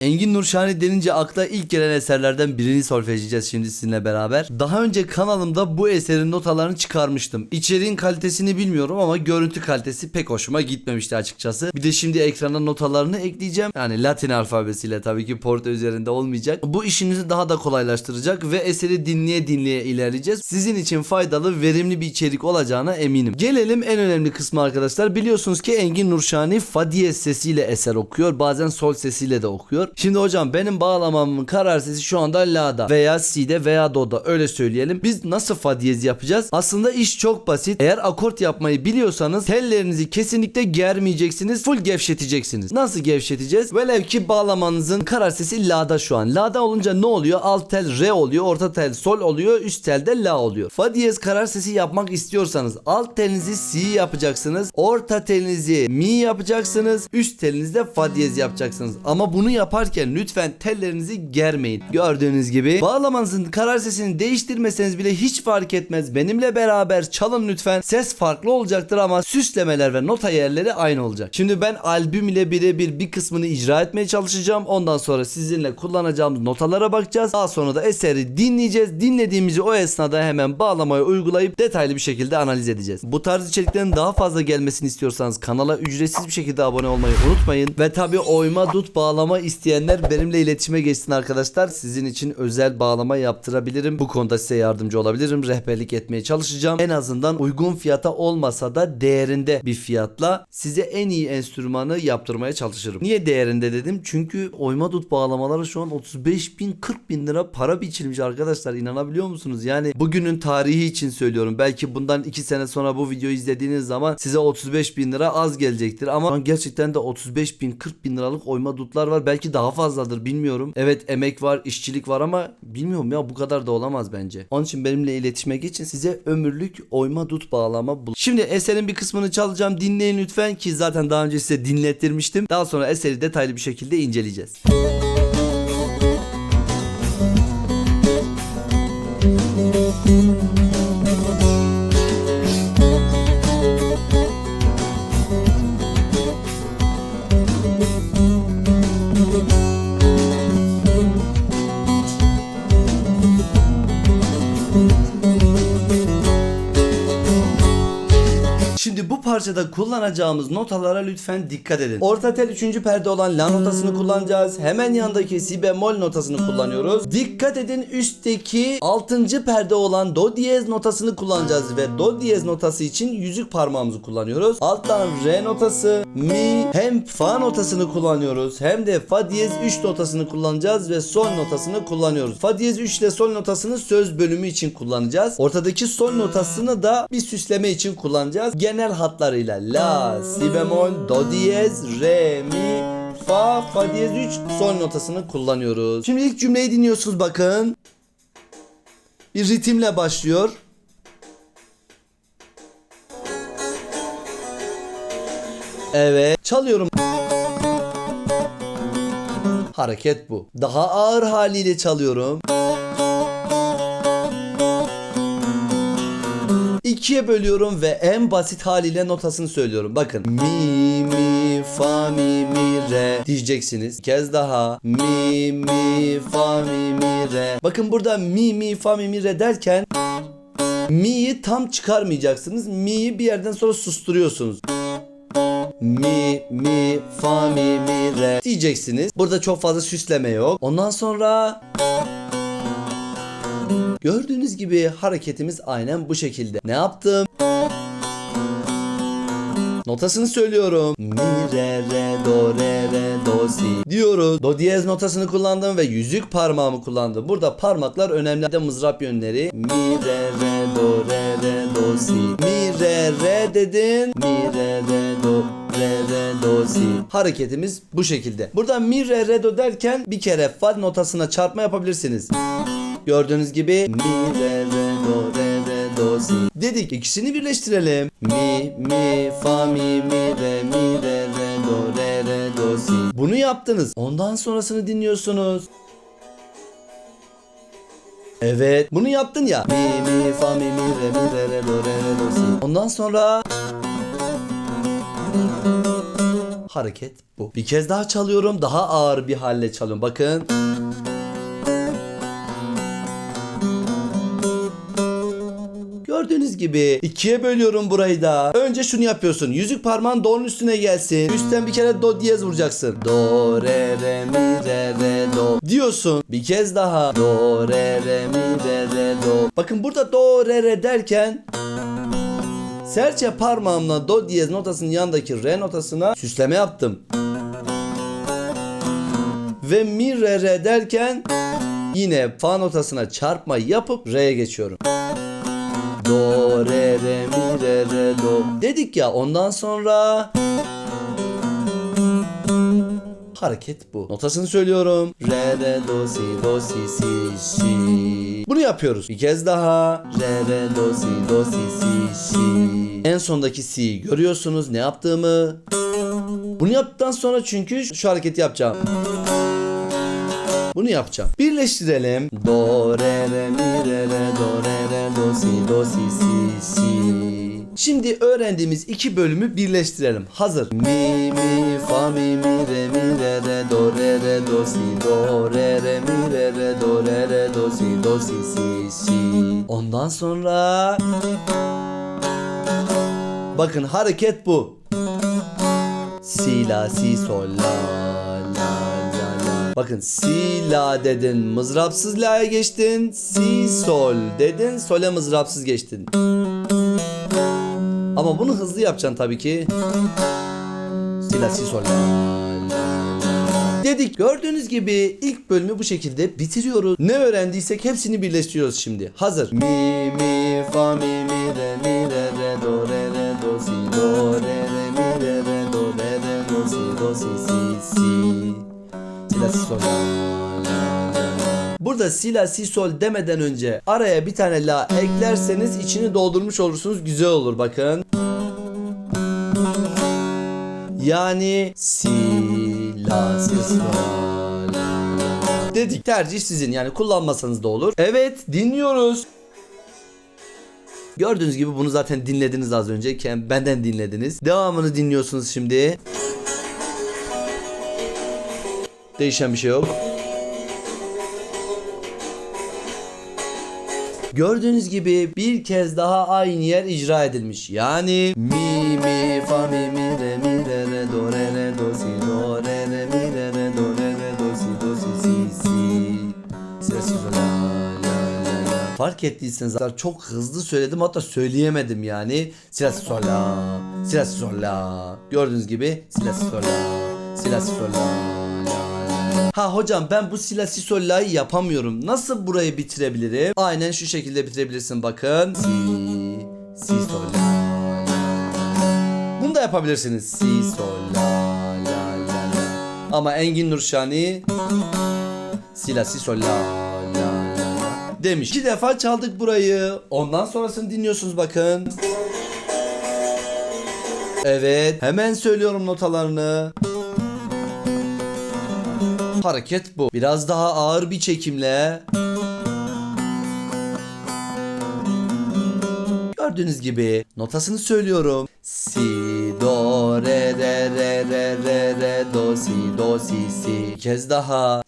Engin Nurşani denince akla ilk gelen eserlerden birini solfejleyeceğiz şimdi sizinle beraber. Daha önce kanalımda bu eserin notalarını çıkarmıştım. İçeriğin kalitesini bilmiyorum ama görüntü kalitesi pek hoşuma gitmemişti açıkçası. Bir de şimdi ekrana notalarını ekleyeceğim. Yani Latin alfabesiyle tabii ki porta üzerinde olmayacak. Bu işinizi daha da kolaylaştıracak ve eseri dinleye dinleye ilerleyeceğiz. Sizin için faydalı, verimli bir içerik olacağına eminim. Gelelim en önemli kısmı arkadaşlar. Biliyorsunuz ki Engin Nurşani fa diyez sesiyle eser okuyor. Bazen sol sesiyle de okuyor. Şimdi hocam benim bağlamamın karar sesi şu anda la'da veya si'de veya do'da öyle söyleyelim. Biz nasıl fa diyez yapacağız? Aslında iş çok basit. Eğer akort yapmayı biliyorsanız tellerinizi kesinlikle germeyeceksiniz. Full gevşeteceksiniz. Nasıl gevşeteceğiz? Velev ki bağlamanızın karar sesi la'da şu an. La'da olunca ne oluyor? Alt tel re oluyor, orta tel sol oluyor, üst tel de la oluyor. Fa diyez karar sesi yapmak istiyorsanız alt telinizi si yapacaksınız. Orta telinizi mi yapacaksınız. Üst telinizde fa diyez yapacaksınız. Ama bunu yaparken lütfen tellerinizi germeyin. Gördüğünüz gibi bağlamanızın karar sesini değiştirmeseniz bile hiç fark etmez. Benimle beraber çalın lütfen. Ses farklı olacaktır ama süslemeler ve nota yerleri aynı olacak. Şimdi ben albüm ile birebir bir kısmını icra etmeye çalışacağım. Ondan sonra sizinle kullanacağımız notalara bakacağız. Daha sonra da eseri dinleyeceğiz. Dinlediğimizi o esnada hemen bağlamaya uygulayıp detaylı bir şekilde analiz edeceğiz. Bu tarz içeriklerin daha fazla gelmesini istiyorsanız kanala ücretsiz bir şekilde abone olmayı unutmayın. Ve tabi oyma dut bağlama isteyenler benimle iletişime geçsin arkadaşlar. Sizin için özel bağlama yaptırabilirim. Bu konuda size yardımcı olabilirim. Rehberlik etmeye çalışacağım. En azından uygun fiyata olmasa da değerinde bir fiyatla size en iyi enstrümanı yaptırmaya çalışırım. Niye değerinde dedim? Çünkü oyma dut bağlamaları şu an 35 bin 40 bin lira para biçilmiş arkadaşlar. İnanabiliyor musunuz? Yani bugünün tarihi için söylüyorum. Belki bundan 2 sene sonra bu videoyu izlediğiniz zaman size 35 bin lira az gelecektir. Ama gerçekten de 35 bin 40 bin liralık oyma dutlar var. Belki daha fazladır bilmiyorum. Evet emek var, işçilik var ama bilmiyorum ya bu kadar da olamaz bence. Onun için benimle iletişime geçin. Size ömürlük oyma dut bağlama bul. Şimdi eserin bir kısmını çalacağım. Dinleyin lütfen ki zaten daha önce size dinlettirmiştim. Daha sonra eseri detaylı bir şekilde inceleyeceğiz. Parçada kullanacağımız notalara lütfen dikkat edin. Orta tel 3. perde olan la notasını kullanacağız. Hemen yanındaki si bemol notasını kullanıyoruz. Dikkat edin üstteki 6. perde olan do diyez notasını kullanacağız ve do diyez notası için yüzük parmağımızı kullanıyoruz. Alttan re notası, mi hem fa notasını kullanıyoruz hem de fa diyez 3 notasını kullanacağız ve sol notasını kullanıyoruz. Fa diyez 3 ile sol notasını söz bölümü için kullanacağız. Ortadaki sol notasını da bir süsleme için kullanacağız. Genel hatlarıyla la, si bemol, do diyez, re, mi, fa, fa diyez 3 sol notasını kullanıyoruz. Şimdi ilk cümleyi dinliyorsunuz bakın. Bir ritimle başlıyor. Evet. Çalıyorum. Hareket bu. Daha ağır haliyle çalıyorum. İkiye bölüyorum ve en basit haliyle notasını söylüyorum. Bakın. Mi, mi, fa, mi, mi, re diyeceksiniz. Bir kez daha. Mi, mi, fa, mi, mi, re. Bakın burada mi, mi, fa, mi, mi, re derken mi'yi tam çıkarmayacaksınız. Mi'yi bir yerden sonra susturuyorsunuz. Mi, mi, fa, mi, mi, re diyeceksiniz. Burada çok fazla süsleme yok. Ondan sonra gördüğünüz gibi hareketimiz aynen bu şekilde. Ne yaptım? Notasını söylüyorum. Mi, re, re, do, re, re, do, si diyoruz. Do diyez notasını kullandım ve yüzük parmağımı kullandım. Burada parmaklar önemli. De mızrap yönleri. Mi, re, re, do, re, re, do, si. Mi, re, re dedin. Mi, re, re, do, re, re, do, si. Hareketimiz bu şekilde. Burada mi, re, re, do derken bir kere fa notasına çarpma yapabilirsiniz. Gördüğünüz gibi mi, re, re, do, re, re, do, si. Dedik ikisini birleştirelim. Mi, mi, fa, mi, mi, re, mi, re, re, do, re, re, do, si. Bunu yaptınız. Ondan sonrasını dinliyorsunuz. Evet. Bunu yaptın ya. Mi, mi, fa, mi, mi, re, mi, re, re, do, re, re, do, si. Ondan sonra Hareket bu. Bir kez daha çalıyorum. Daha ağır bir halle çalıyorum. Bakın. Gibi ikiye bölüyorum burayı da. Önce şunu yapıyorsun. Yüzük parmağın do'nun üstüne gelsin. Üstten bir kere do diyez vuracaksın. Do re re mi re re do diyorsun. Bir kez daha. Do re re mi re re do. Bakın burada do re re derken serçe parmağımla do diyez notasının yanındaki re notasına süsleme yaptım. Ve mi re re derken yine fa notasına çarpma yapıp re'ye geçiyorum. Do re re mi re re do dedik ya ondan sonra hareket bu. Notasını söylüyorum. Re re do si do si si si. Bunu yapıyoruz. Bir kez daha. Re re do si do si si si. En sondaki si görüyorsunuz ne yaptığımı. Bunu yaptıktan sonra çünkü şu hareketi yapacağım. Bunu yapacağım. Birleştirelim. Do re re mi re re do re re do si do si si si. Şimdi öğrendiğimiz iki bölümü birleştirelim. Hazır. Mi mi fa mi mi re mi re re do re re do si do re re mi re re do re re do si do si si si. Ondan sonra Bakın hareket bu. Si la si sol la. Bakın si la dedin mızrapsız la'ya geçtin. Si sol dedin sole mızrapsız geçtin. Ama bunu hızlı yapacaksın tabii ki. Si la si sol la. Dedik gördüğünüz gibi ilk bölümü bu şekilde bitiriyoruz. Ne öğrendiysek hepsini birleştiriyoruz şimdi. Hazır. Mi mi fa mi mi re mi re re do re La si sol. Burada si la si sol demeden önce araya bir tane la eklerseniz içini doldurmuş olursunuz. Güzel olur bakın. Yani si la si sol dedik. Tercih sizin yani kullanmasanız da olur. Evet dinliyoruz. Gördüğünüz gibi bunu zaten dinlediniz az önce. Benden dinlediniz. Devamını dinliyorsunuz şimdi. Değişen bir şey yok. Gördüğünüz gibi bir kez daha aynı yer icra edilmiş. Yani mi mi fa mi mi re mi re re do re re do si do re re mi re re do re re do si do si si si. Si la la la la. Fark ettiyseniz çok hızlı söyledim hatta söyleyemedim yani. Si la si sol la. Si la si sol la. Gördüğünüz gibi si la si sol Ha hocam ben bu sila si sol la'yı yapamıyorum. Nasıl burayı bitirebilirim? Aynen şu şekilde bitirebilirsin bakın. Si si sol la. Bunu da yapabilirsiniz. Si sol la la la la. Ama Engin Nurşani si la si sol la demiş. İki defa çaldık burayı. Ondan sonrasını dinliyorsunuz bakın. Evet. Hemen söylüyorum notalarını. Hareket bu. Biraz daha ağır bir çekimle. Gördüğünüz gibi notasını söylüyorum. Si do re re re re re re do si do si si. Bir kez daha.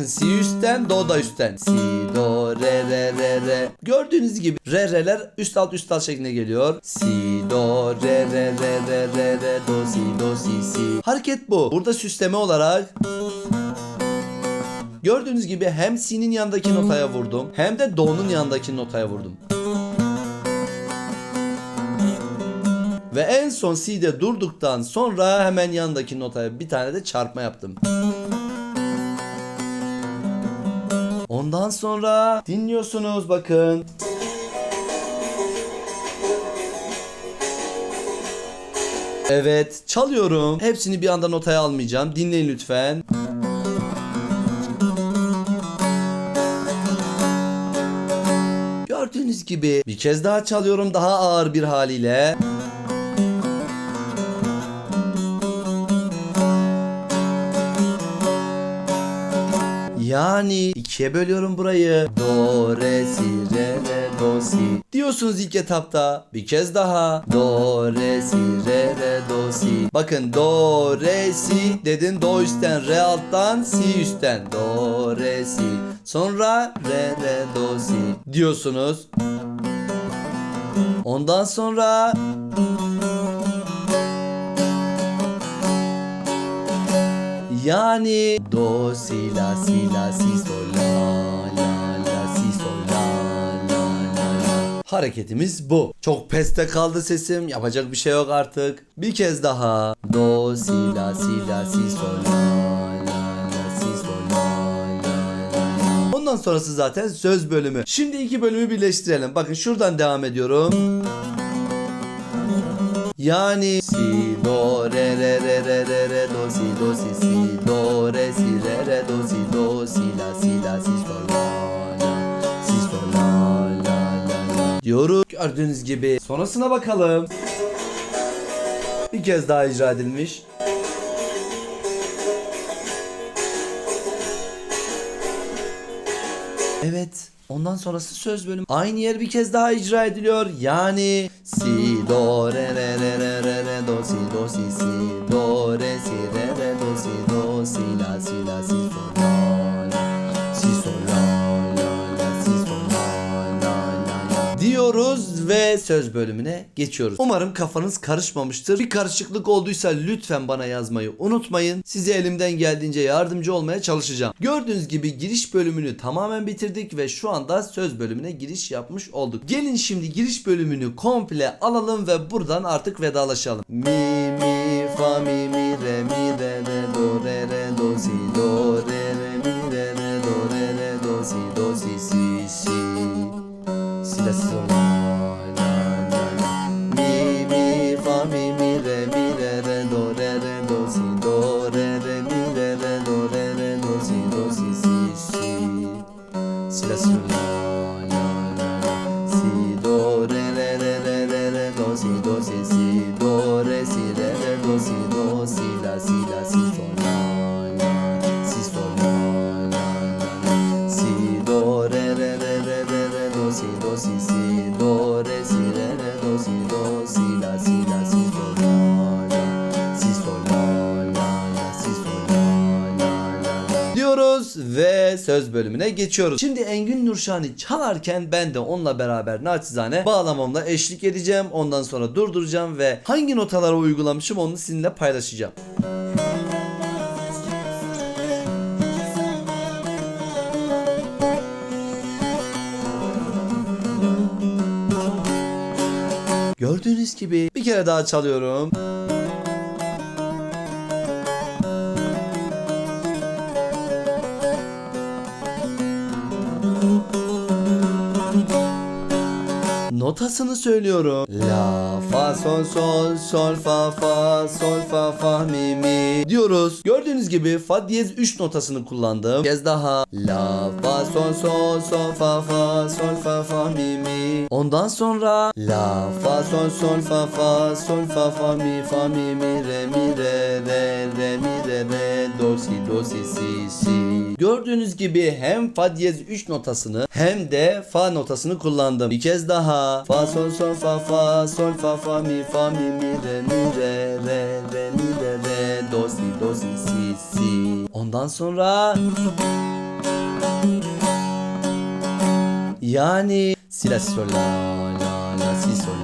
Bakın si üstten do da üstten. Si do re re re re. Gördüğünüz gibi re re'ler üst alt üst alt şeklinde geliyor. Si do re re re re re re do si do si si. Hareket bu. Burada süsleme olarak Gördüğünüz gibi hem si'nin yanındaki notaya vurdum hem de do'nun yanındaki notaya vurdum. Ve en son si'de durduktan sonra hemen yanındaki notaya bir tane de çarpma yaptım. Ondan sonra dinliyorsunuz bakın. Evet çalıyorum. Hepsini bir anda notaya almayacağım. Dinleyin lütfen. Gördüğünüz gibi bir kez daha çalıyorum daha ağır bir haliyle. Yani ikiye bölüyorum burayı. Do, re, si, re, re, do, si. Diyorsunuz ilk etapta. Bir kez daha. Do, re, si, re, re, do, si. Bakın do, re, si dedin. Do üstten, re alttan, si üstten. Do, re, si. Sonra re, re, do, si. Diyorsunuz. Ondan sonra Yani do si la si la si sol la la la si sol la la la. Hareketimiz bu. Çok peste kaldı sesim. Yapacak bir şey yok artık. Bir kez daha. Do si la si la si sol la. Ondan sonrası zaten söz bölümü. Şimdi iki bölümü birleştirelim. Bakın şuradan devam ediyorum. Yani si do re re re re re re do si do si si do re si re re do si do si la si la si sol la la si sol la la la la diyoruz. Gördüğünüz gibi sonrasına bakalım. Bir kez daha icra edilmiş. Evet. Ondan sonrası söz bölümü. Aynı yer bir kez daha icra ediliyor. Yani si do re re re re re do si do si si do re si re diyoruz ve söz bölümüne geçiyoruz. Umarım kafanız karışmamıştır. Bir karışıklık olduysa lütfen bana yazmayı unutmayın. Size elimden geldiğince yardımcı olmaya çalışacağım. Gördüğünüz gibi giriş bölümünü tamamen bitirdik ve şu anda söz bölümüne giriş yapmış olduk. Gelin şimdi giriş bölümünü komple alalım ve buradan artık vedalaşalım. Mi mi fa mi mi re mi re re do re re do si do re söz bölümüne geçiyoruz. Şimdi Engin Nurşani çalarken ben de onunla beraber naçizane bağlamamla eşlik edeceğim. Ondan sonra durduracağım ve hangi notalara uygulamışım onu sizinle paylaşacağım. Gördüğünüz gibi bir kere daha çalıyorum. Notasını söylüyorum. La fa sol sol sol fa fa sol fa fa mi mi diyoruz. Gördüğünüz gibi fa diyez 3 notasını kullandım. Kez daha. La fa sol sol sol fa fa sol fa fa mi mi. Ondan sonra la fa sol sol fa fa sol fa fa mi fa mi mi re mi re re re mi re re do si do si si si. Gördüğünüz gibi hem fa diyez 3 notasını hem de fa notasını kullandım. Bir kez daha. Fa sol sol fa fa sol fa fa mi fa mi mi re mi re re re mi re re do si do si si si. Ondan sonra yani si la sol la la la si sol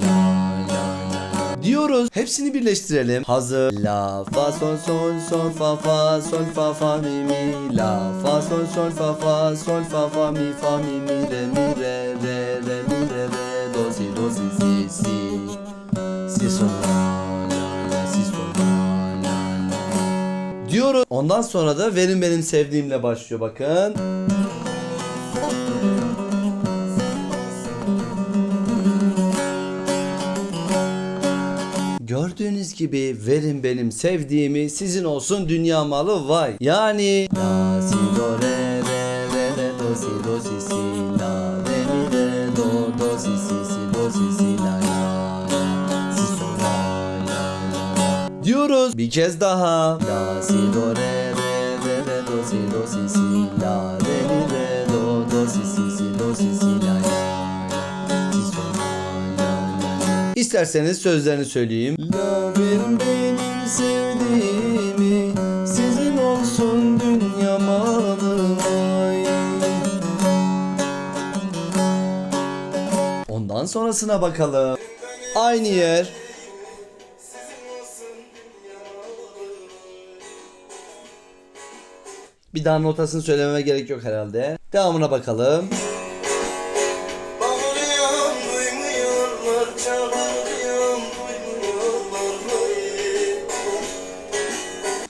diyoruz. Hepsini birleştirelim. Hazır. La fa sol sol sol fa fa sol fa fa mi mi la fa sol sol fa fa sol fa fa mi fa mi mi re mi re re re mi re re do si do si si si si sol la la la sol la la diyoruz. Ondan sonra da verin benim sevdiğimle başlıyor bakın. Gördüğünüz gibi verin benim sevdiğimi sizin olsun dünya malı vay. Yani diyoruz bir kez daha la si do re. İsterseniz sözlerini söyleyeyim. La sonrasına bakalım. Aynı yer. Bir daha notasını söylememe gerek yok herhalde. Devamına bakalım.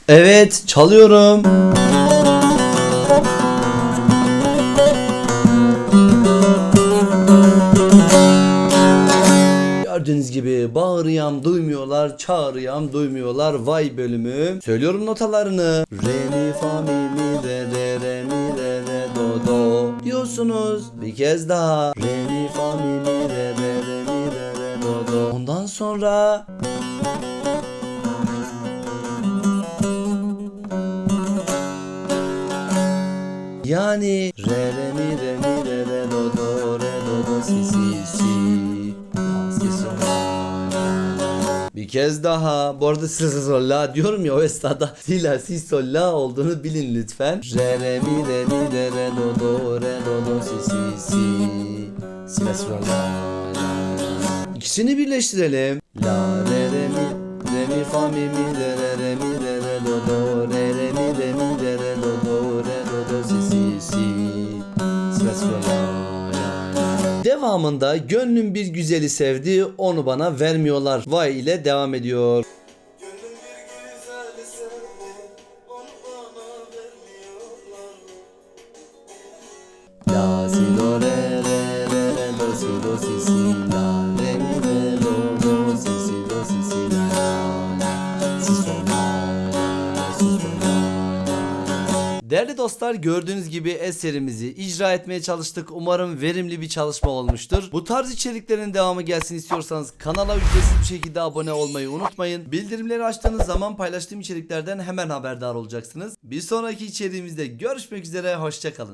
Evet çalıyorum. Gördüğünüz gibi bağırıyam duymuyorlar, çağırıyam duymuyorlar. Vay bölümü. Söylüyorum notalarını. Re mi fa mi mi re re re mi re re do do diyorsunuz. Bir kez daha. Re mi fa mi mi re re re mi re re do do. Ondan sonra Yani re re mi re mi re re do do re do do si si si Bir kez daha bu arada si sol la diyorum ya o esnada si la si sol la olduğunu bilin lütfen. Re re mi re mi re re do do re do do si si si si la sol la la la. İkisini birleştirelim. La re re mi re mi fa mi mi re re re mi re Devamında gönlüm bir güzeli sevdi onu bana vermiyorlar. Vay ile devam ediyor. Gönlüm bir güzel sevdi, onu bana vermiyorlar. La si do re re re re do si do si si la Değerli dostlar gördüğünüz gibi eserimizi icra etmeye çalıştık. Umarım verimli bir çalışma olmuştur. Bu tarz içeriklerin devamı gelsin istiyorsanız kanala ücretsiz bir şekilde abone olmayı unutmayın. Bildirimleri açtığınız zaman paylaştığım içeriklerden hemen haberdar olacaksınız. Bir sonraki içeriğimizde görüşmek üzere hoşçakalın.